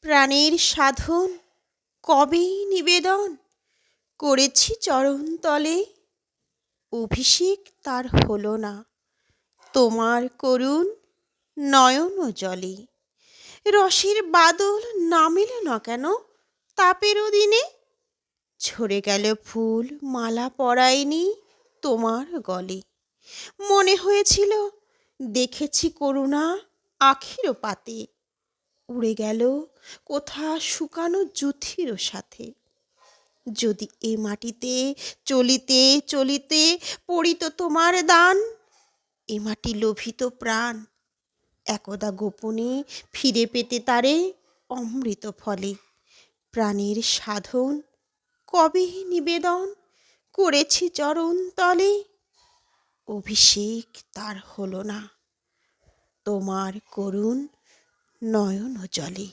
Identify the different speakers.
Speaker 1: প্রাণের সাধন কবেই নিবেদন করেছি চরণ তলে? অভিষেক তার হলো না। তোমার করুণ নয়ন জলে। রসের বাদল নামিল না কেন? তাপেরও দিনে ঝরে গেল ফুল মালা পরাইনি তোমার গলে। মনে হয়েছিল, দেখেছি করুণা আখির পাতে। উড়ে গেল কোথা শুকানো জুথির সাথে। যদি এ মাটিতে চলিতে চলিতে পড়িত তোমার দান, এ মাটি লোভিত প্রাণ। একদা গোপনে ফিরে পেতে তারে অমৃত ফলে। প্রাণের সাধন কবে নিবেদন করেছি চরণ তলে? অভিষেক তার হলো না। তোমার করুণ নয়ন জলে